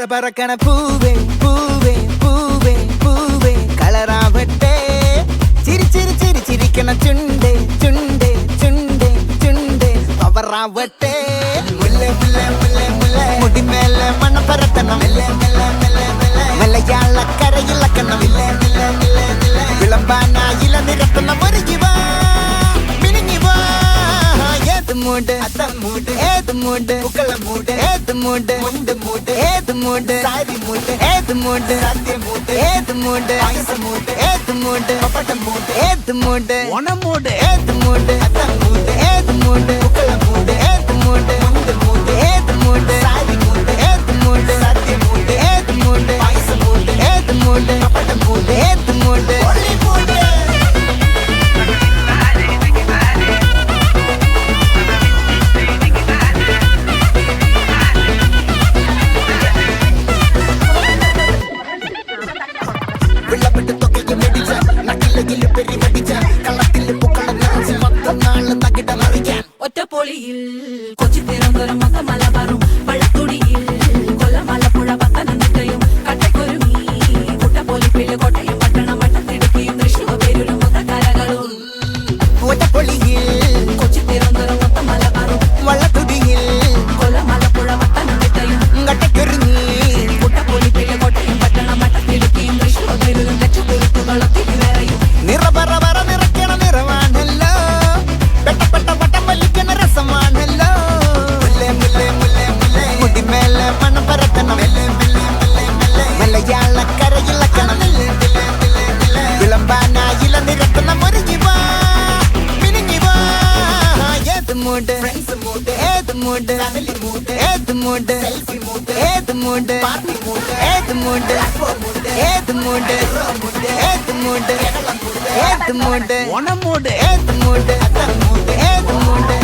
பரபரக்கன பூவே பூவே பூவே பூவே கலராவட்டே சிரி சிரி சிரி சிரிக்கன சுண்டே சுண்டே சுண்டே சுண்டே. பவராவட்டே முல்லை முல்லை முல்லை முல்லை முடி மேல மன பரத்தனம். மெல்ல மெல்ல மெல்ல மெல்ல. மலையாள கரையில் கண்ணம் இல்ல இல்ல இல்ல இல்ல விளம்பானா இள நிறத்தனம் ஒரு മൂട് അത്തം മൂട് ഏത് മൂട് മുക്കള മൂട് ഏത് മൂട് മുണ്ട് മൂട് ഏത് മൂട് സാരി മൂട് ഏത് മൂട് സത്യ മൂട് ഏത് മൂട് ആയുസ മൂട് ഏത് മൂട് പപ്പട്ടം മൂട് ഏത് മൂട് ഓണം ഏത് മൂട് അത്തം മൂട് ഏത് മൂട് മുക്കള മൂട് ഏത് മൂട് മുണ്ട് മൂട് ഏത് മൂട് ഒറ്റപ്പൊളിയിൽ കൊച്ചി തിരുവനന്തപുരം മൊത്തം മലബാറും மூட்டு. ஃப்ரெண்ட்ஸ் மூட்டு. ஏது மூட்டு. ஃபேமிலி மூட்டு. ஏது மூட்டு. செல்ஃபி மூட்டு. ஏது மூட்டு. பார்ட்டி மூட்டு. ஏது மூட்டு. மூட்டு ஏது மூட்டு. மூட்டு ஏது மூட்டு ஏது மூட்டு ஒன மூட்டு ஏது மூட்டு அத்த மூட்டு ஏது மூட்டு.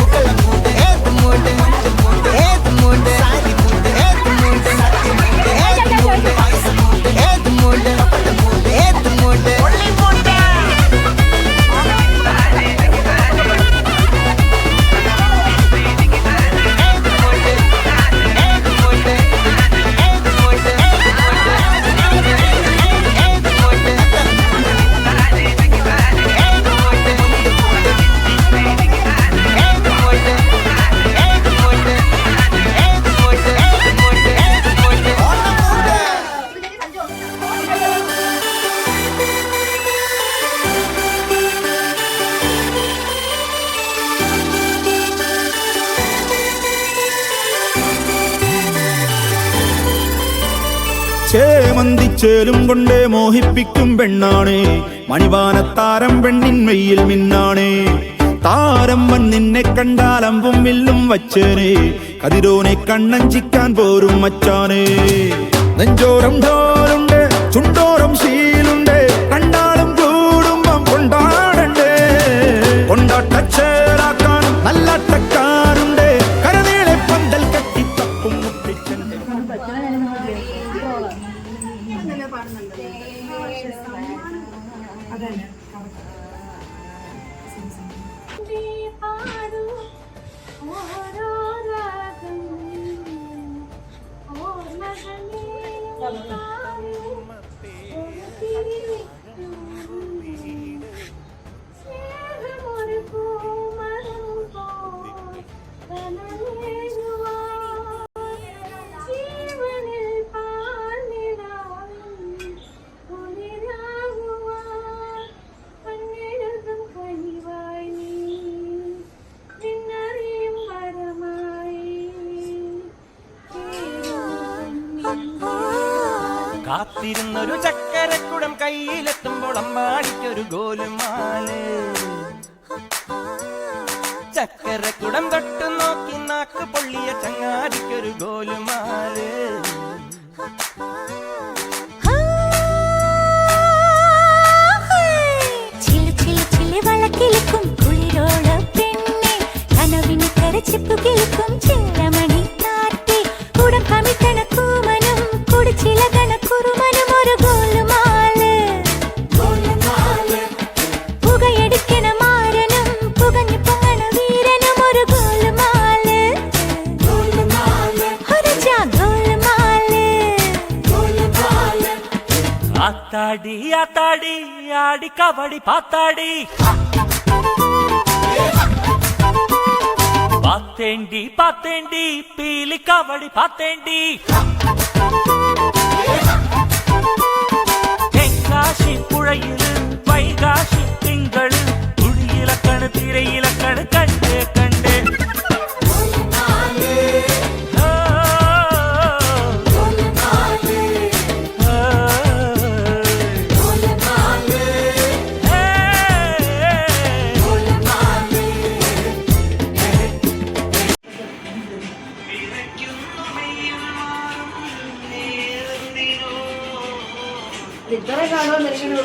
ചേമന്തിച്ചേലും കൊണ്ടേ മോഹിപ്പിക്കും പെണ്ണാണേ. മണിവാനത്താരം പെണ്ണിൻ മെയ്യിൽ മിന്നാണേ. താരം വൻ നിന്നെ കണ്ടാലമ്പും വില്ലും വച്ചേനെ. കതിരോനെ കണ്ണഞ്ചിക്കാൻ പോരും മച്ചാനേ. നെഞ്ചോരം ഢോലുണ്ട് ചുണ്ടോരം ശീലുണ്ട് കാത്തിരുന്നൊരു ചക്കരക്കുടം കയ്യിലെത്തുമ്പോൾ അമ്പാടിക്കൊരു ഗോലുമാൽ. ചക്കരക്കുടം തൊട്ടു നോക്കി നാക്ക് പൊള്ളിയ ചങ്ങാടിക്കൊരു ഗോലുമാൽ. ஆத்தாடி ஆத்தாடி ஆடி கபடி பாத்தாடி. பாத்தேண்டி பாத்தேண்டி பீலி கபடி பாத்தேண்டி. தென்காசி புழையில் வைகாசி திங்கள் குடியில இலக்கணு திரையில் నిద్రగానో మెరుగునో